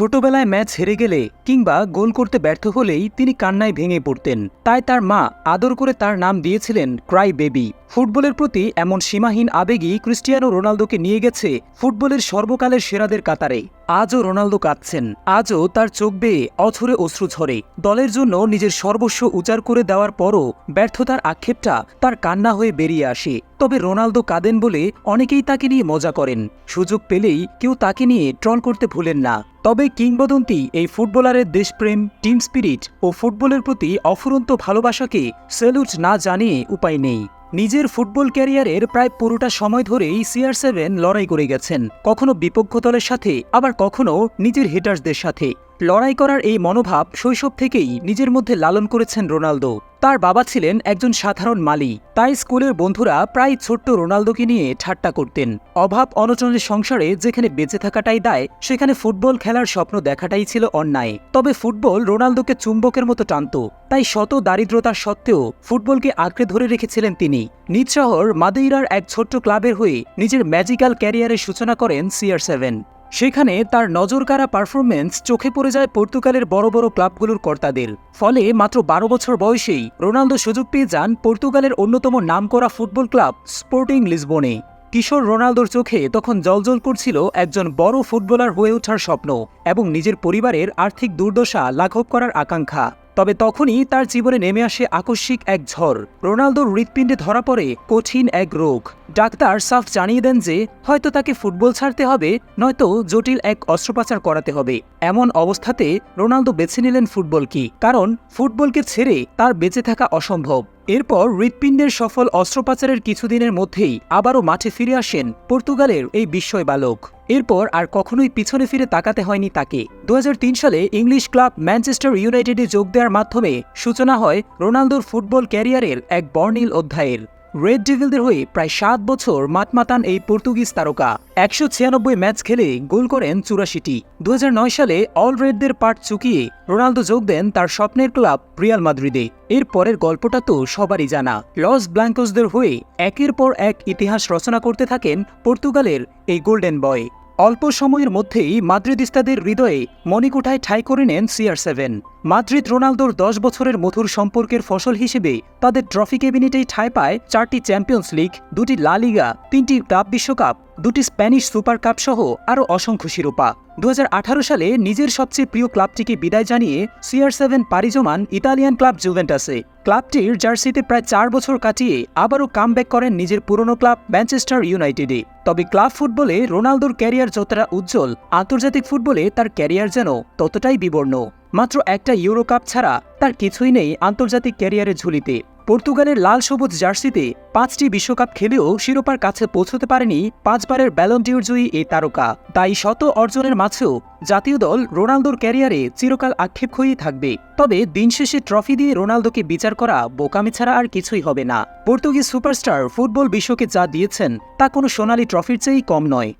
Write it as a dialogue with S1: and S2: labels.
S1: ছোটবেলায় ম্যাচ হেরে গেলে কিংবা গোল করতে ব্যর্থ হলেই তিনি কান্নায় ভেঙে পড়তেন। তাই তার মা আদর করে তার নাম দিয়েছিলেন ক্রাই বেবি। ফুটবলের প্রতি এমন সীমাহীন আবেগই ক্রিস্টিয়ানো রোনালদোকে নিয়ে গেছে ফুটবলের সর্বকালের সেরাদের কাতারে। আজও রোনালদো কাঁদছেন। আজও তার চোখ বেয়ে অছরে অশ্রু ঝরে। দলের জন্য নিজের সর্বস্ব উজাড় করে দেওয়ার পরও ব্যর্থতার আক্ষেপটা তার কান্না হয়ে বেরিয়ে আসে। তবে রোনালদো কাঁদেন বলে অনেকেই তাকে নিয়ে মজা করেন। সুযোগ পেলেই কেউ তাকে নিয়ে ট্রল করতে ভুলেন না। তবে কিংবদন্তি এই ফুটবলারের দেশপ্রেম, টিম স্পিরিট ও ফুটবলের প্রতি অফুরন্ত ভালোবাসাকে সেলুট না জানিয়ে উপায় নেই। নিজের ফুটবল ক্যারিয়ারের প্রায় পুরোটা সময় ধরেই সিআর সেভেন লড়াই করে গেছেন। কখনো বিপক্ষ দলের সাথে, আবার কখনো নিজের হিটার্সদের সাথে। লড়াই করার এই মনোভাব শৈশব থেকেই নিজের মধ্যে লালন করেছেন রোনালদো। তার বাবা ছিলেন একজন সাধারণ মালি তাই স্কুলের বন্ধুরা প্রায় ছোট্ট রোনালদোকে নিয়ে ঠাট্টা করতেন। অভাব অনচনের সংসারে যেখানে বেঁচে থাকাটাই দায়, সেখানে ফুটবল খেলার স্বপ্ন দেখাটাই ছিল অন্যায়। তবে ফুটবল রোনালদোকে চুম্বকের মতো টানত। তাই শত দারিদ্রতার সত্ত্বেও ফুটবলকে আঁকড়ে ধরে রেখেছিলেন তিনি। নিজ শহর মাদেইরার এক ছোট্ট ক্লাবের হয়ে নিজের ম্যাজিক্যাল ক্যারিয়ারের সূচনা করেন সিআর সেভেন। সেখানে তার নজরকাড়া পারফরমেন্স চোখে পড়ে যায় পর্তুগালের বড় বড় ক্লাবগুলোর কর্তাদের। ফলে মাত্র বারো বছর বয়সেই রোনালদো সুযোগ পেয়ে যান পর্তুগালের অন্যতম নামকরা ফুটবল ক্লাব স্পোর্টিং লিসবনে। কিশোর রোনালদোর চোখে তখন জলজল করছিল একজন বড় ফুটবলার হয়ে ওঠার স্বপ্ন এবং নিজের পরিবারের আর্থিক দুর্দশা লাঘব করার আকাঙ্ক্ষা। তবে তখনই তার জীবনে নেমে আসে আকস্মিক এক ঝড়। রোনালদোর হৃৎপিণ্ডে ধরা পড়ে কঠিন এক রোগ। ডাক্তার সাফ জানিয়ে দেন যে, হয়তো তাকে ফুটবল ছাড়তে হবে, নয়তো জটিল এক অস্ত্রোপচার করাতে হবে। এমন অবস্থাতে রোনালদো বেছে নিলেন ফুটবল কি? কারণ ফুটবলকে ছেড়ে তার বেঁচে থাকা অসম্ভব। এরপর হৃৎপিণ্ডের সফল অস্ত্রোপচারের কিছুদিনের মধ্যেই আবারও মাঠে ফিরে আসেন পর্তুগালের এই বিস্ময় বালক এরপর আর কখনোই পিছনে ফিরে তাকাতে হয়নি তাকে। দুহাজার তিন সালে ইংলিশ ক্লাব ম্যানচেস্টার ইউনাইটেডে যোগ দেওয়ার মাধ্যমে সূচনা হয় রোনালদোর ফুটবল ক্যারিয়ারের এক বর্ণিল অধ্যায়ের। রেড ডেভিলদের হয়ে প্রায় সাত বছর মাতমাতান এই পর্তুগিজ তারকা। একশো ছিয়ানব্বই ম্যাচ খেলে গোল করেন চুরাশিটি। দুহাজার নয় সালে অল রেডদের পাট চুকিয়ে রোনালদো যোগ দেন তার স্বপ্নের ক্লাব রিয়াল মাদ্রিদে। এর পরের গল্পটা তো সবারই জানা। লস ব্ল্যাঙ্কোসদের হয়ে একের পর এক ইতিহাস রচনা করতে থাকেন পর্তুগালের এই গোল্ডেন বয়। অল্প সময়ের মধ্যেই মাদ্রিদিস্তাদের হৃদয়ে মণিকুঠায় ঠাঁই করে নেন সিআর সেভেন। মাদ্রিদ রোনালদোর দশ বছরের মধুর সম্পর্কের ফসল হিসেবে তাদের ট্রফি ক্যাবিনেটেই ঠাঁই পায় চারটি চ্যাম্পিয়ন্স লিগ, দুটি লা লিগা, তিনটি ক্লাব বিশ্বকাপ, দুটি স্প্যানিশ সুপার কাপ সহ আরও অসংখ্য শিরোপা। দু হাজার আঠারো সালে নিজের সবচেয়ে প্রিয় ক্লাবটিকে বিদায় জানিয়ে সিআর সেভেন পাড়ি জমান ইতালিয়ান ক্লাব জুভেন্টাসে। ক্লাবটির জার্সিতে প্রায় চার বছর কাটিয়ে আবারও কামব্যাক করেন নিজের পুরনো ক্লাব ম্যানচেস্টার ইউনাইটেডে। তবে ক্লাব ফুটবলে রোনালদোর ক্যারিয়ার যতটা উজ্জ্বল, আন্তর্জাতিক ফুটবলে তার ক্যারিয়ার যেন ততটাই বিবর্ণ। মাত্র একটা ইউরো কাপ ছাড়া তার কিছুই নেই আন্তর্জাতিক ক্যারিয়ারের ঝুলিতে। পর্তুগালের লাল সবুজ জার্সিতে পাঁচটি বিশ্বকাপ খেলেও শিরোপার কাছে পৌঁছতে পারেনি পাঁচবারের ব্যালন্টিউর জয়ী এই তারকা। তাই শত অর্জনের মাঝেও জাতীয় দল রোনালদোর ক্যারিয়ারে চিরকাল আক্ষেপ হয়েই থাকবে। তবে দিন শেষে ট্রফি দিয়ে রোনালদোকে বিচার করা বোকামি ছাড়া আর কিছুই হবে না। পর্তুগিজ সুপারস্টার ফুটবল বিশ্বকে যা দিয়েছেন, তা কোনো সোনালি ট্রফির চেয়েই কম নয়।